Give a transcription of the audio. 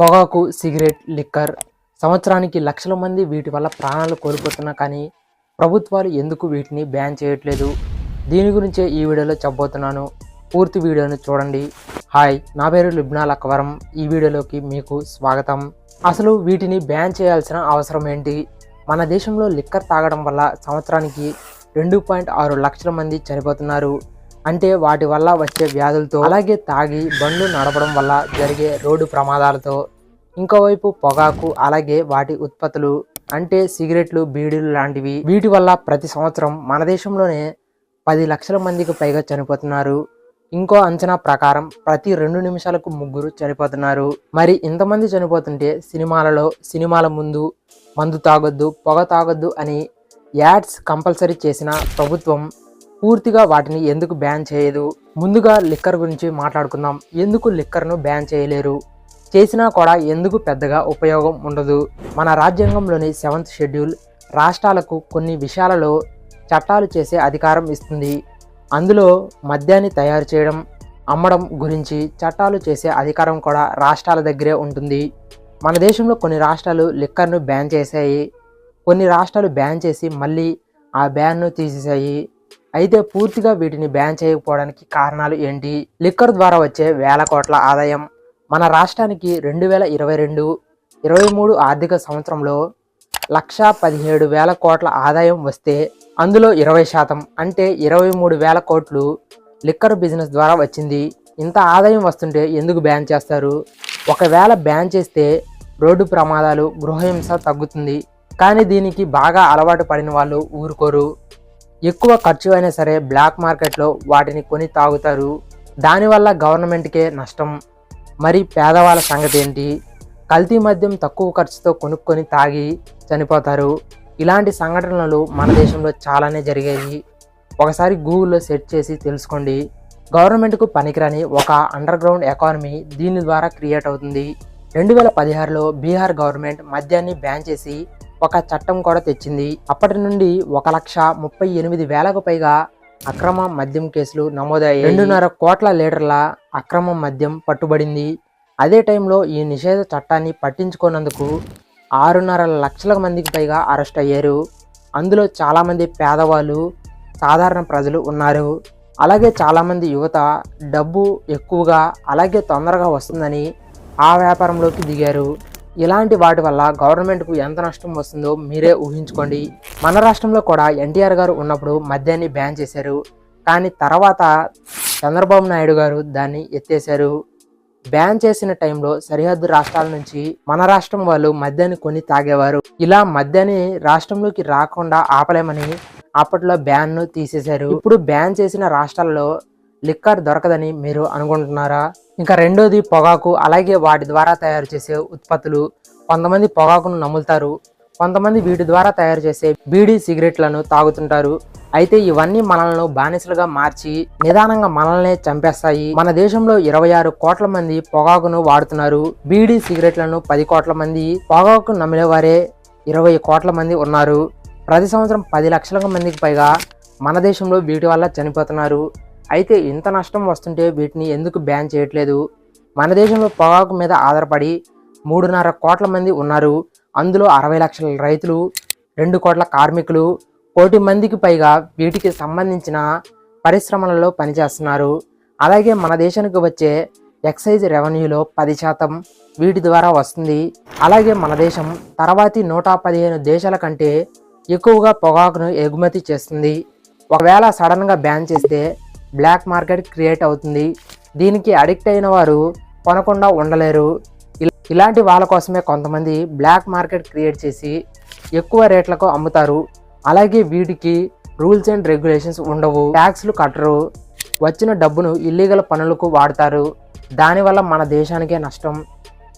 పొగాకు cigarette liquor సంవత్సరానికి లక్షల మంది వీటి వల్ల ప్రాణాలు కోల్పోతున్నా కానీ ప్రభుత్వాలు ఎందుకు వీటిని బ్యాన్ చేయట్లేదు? దీని గురించే ఈ వీడియోలో చెప్పబోతున్నాను. పూర్తి వీడియోను చూడండి. హాయ్ నా పేరు లిబ్నాల్ అక్వరం. ఈ వీడియోలోకి మీకు స్వాగతం. అసలు వీటిని బ్యాన్ చేయాల్సిన అవసరం ఏంటి? మన దేశంలో లిక్కర్ తాగడం వల్ల సంవత్సరానికి రెండు పాయింట్ ఆరు లక్షల మంది చనిపోతున్నారు. అంటే వాటి వల్ల వచ్చే వ్యాధులతో అలాగే తాగి బండ్లు నడపడం వల్ల జరిగే రోడ్డు ప్రమాదాలతో ఇంకోవైపు పొగాకు అలాగే వాటి ఉత్పత్తులు అంటే సిగరెట్లు బీడీలు లాంటివి. వీటి వల్ల ప్రతి సంవత్సరం మన దేశంలోనే పది లక్షల మందికి పైగా చనిపోతున్నారు. ఇంకో అంచనా ప్రకారం ప్రతి రెండు నిమిషాలకు ముగ్గురు చనిపోతున్నారు. మరి ఇంతమంది చనిపోతుంటే సినిమాలలో సినిమాల ముందు మందు తాగొద్దు పొగ తాగొద్దు అని యాడ్స్ కంపల్సరీ చేసిన ప్రభుత్వం పూర్తిగా వాటిని ఎందుకు బ్యాన్ చేయదు? ముందుగా లిక్కర్ గురించి మాట్లాడుకుందాం. ఎందుకు లిక్కర్ను బ్యాన్ చేయలేరు? చేసినా కూడా ఎందుకు పెద్దగా ఉపయోగం ఉండదు? మన రాజ్యాంగంలోని సెవెంత్ షెడ్యూల్ రాష్ట్రాలకు కొన్ని విషయాలలో చట్టాలు చేసే అధికారం ఇస్తుంది. అందులో మద్యాన్ని తయారు చేయడం అమ్మడం గురించి చట్టాలు చేసే అధికారం కూడా రాష్ట్రాల దగ్గరే ఉంటుంది. మన దేశంలో కొన్ని రాష్ట్రాలు లిక్కర్ను బ్యాన్ చేశాయి. కొన్ని రాష్ట్రాలు బ్యాన్ చేసి మళ్ళీ ఆ బ్యాన్ను తీసేశాయి. అయితే పూర్తిగా వీటిని బ్యాన్ చేయకపోవడానికి కారణాలు ఏంటి? లిక్కర్ ద్వారా వచ్చే వేల కోట్ల ఆదాయం. మన రాష్ట్రానికి రెండు వేల ఇరవై రెండు ఇరవై మూడు ఆర్థిక సంవత్సరంలో లక్ష పదిహేడు వేల కోట్ల ఆదాయం వస్తే అందులో ఇరవై శాతం అంటే ఇరవై మూడు వేల కోట్లు లిక్కర్ బిజినెస్ ద్వారా వచ్చింది. ఇంత ఆదాయం వస్తుంటే ఎందుకు బ్యాన్ చేస్తారు? ఒకవేళ బ్యాన్ చేస్తే రోడ్డు ప్రమాదాలు గృహహింస తగ్గుతుంది. కానీ దీనికి బాగా అలవాటు పడిన వాళ్ళు ఊరుకోరు. ఎక్కువ ఖర్చు అయినా సరే బ్లాక్ మార్కెట్లో వాటిని కొని తాగుతారు. దానివల్ల గవర్నమెంట్కే నష్టం. మరి పేదవాళ్ళ సంగతి ఏంటి? కల్తీ మద్యం తక్కువ ఖర్చుతో కొనుక్కొని తాగి చనిపోతారు. ఇలాంటి సంఘటనలు మన దేశంలో చాలానే జరిగాయి. ఒకసారి గూగుల్లో సెర్చ్ చేసి తెలుసుకోండి. గవర్నమెంట్కు పనికిరాని ఒక అండర్ గ్రౌండ్ ఎకానమీ దీని ద్వారా క్రియేట్ అవుతుంది. రెండు వేల పదిహారులో బీహార్ గవర్నమెంట్ మద్యాన్ని బ్యాన్ చేసి ఒక చట్టం కూడా తెచ్చింది. అప్పటి నుండి ఒక లక్ష ముప్పై ఎనిమిది వేలకు పైగా అక్రమ మద్యం కేసులు నమోదయ్యాయి. రెండున్నర కోట్ల లీటర్ల అక్రమ మద్యం పట్టుబడింది. అదే టైంలో ఈ నిషేధ చట్టాన్ని పట్టించుకున్నందుకు ఆరున్నర లక్షల మందికి పైగా అరెస్ట్ అయ్యారు. అందులో చాలామంది పేదవాళ్ళు సాధారణ ప్రజలు ఉన్నారు. అలాగే చాలామంది యువత డబ్బు ఎక్కువగా అలాగే తొందరగా వస్తుందని ఆ వ్యాపారంలోకి దిగారు. ఇలాంటి వాటి వల్ల గవర్నమెంట్కు ఎంత నష్టం వస్తుందో మీరే ఊహించుకోండి. మన రాష్ట్రంలో కూడా ఎన్టీఆర్ గారు ఉన్నప్పుడు మద్యాన్ని బ్యాన్ చేశారు. కానీ తర్వాత చంద్రబాబు నాయుడు గారు దాన్ని ఎత్తేశారు. బ్యాన్ చేసిన టైంలో సరిహద్దు రాష్ట్రాల నుంచి మన రాష్ట్రం వాళ్ళు మద్యాన్ని కొని తాగేవారు. ఇలా మద్యాన్ని రాష్ట్రంలోకి రాకుండా ఆపలేమని అప్పట్లో బ్యాన్ను తీసేశారు. ఇప్పుడు బ్యాన్ చేసిన రాష్ట్రాల్లో లిక్కర్ దొరకదని మీరు అనుకుంటున్నారా? ఇంకా రెండోది పొగాకు. అలాగే వాటి ద్వారా తయారు చేసే ఉత్పత్తులు. కొంతమంది పొగాకును నములుతారు. కొంతమంది వీటి ద్వారా తయారు చేసే బీడీ సిగరెట్లను తాగుతుంటారు. అయితే ఇవన్నీ మనల్ని బానిసలుగా మార్చి నిదానంగా మనల్నే చంపేస్తాయి. మన దేశంలో ఇరవై ఆరు కోట్ల మంది పొగాకును వాడుతున్నారు. బీడీ సిగరెట్లను పది కోట్ల మంది పొగాకు నమిలేవారే ఇరవై కోట్ల మంది ఉన్నారు. ప్రతి సంవత్సరం పది లక్షల మందికి పైగా మన దేశంలో వీటి వల్ల చనిపోతున్నారు. అయితే ఇంత నష్టం వస్తుంటే వీటిని ఎందుకు బ్యాన్ చేయట్లేదు? మన దేశంలో పొగాకు మీద ఆధారపడి మూడున్నర కోట్ల మంది ఉన్నారు. అందులో అరవై లక్షల రైతులు రెండు కోట్ల కార్మికులు కోటి మందికి పైగా వీటికి సంబంధించిన పరిశ్రమలలో పనిచేస్తున్నారు. అలాగే మన దేశానికి వచ్చే ఎక్సైజ్ రెవెన్యూలో పది శాతం వీటి ద్వారా వస్తుంది. అలాగే మన దేశం తర్వాతి నూట పదిహేను దేశాల కంటే ఎక్కువగా పొగాకును ఎగుమతి చేస్తుంది. ఒకవేళ సడన్గా బ్యాన్ చేస్తే బ్లాక్ మార్కెట్ క్రియేట్ అవుతుంది. దీనికి అడిక్ట్ అయిన వారు కొనకుండా ఉండలేరు. ఇలాంటి వాళ్ళ కోసమే కొంతమంది బ్లాక్ మార్కెట్ క్రియేట్ చేసి ఎక్కువ రేట్లకు అమ్ముతారు. అలాగే వీటికి రూల్స్ అండ్ రెగ్యులేషన్స్ ఉండవు. ట్యాక్స్లు కట్టరు. వచ్చిన డబ్బును ఇల్లీగల్ పనులకు వాడతారు. దానివల్ల మన దేశానికే నష్టం.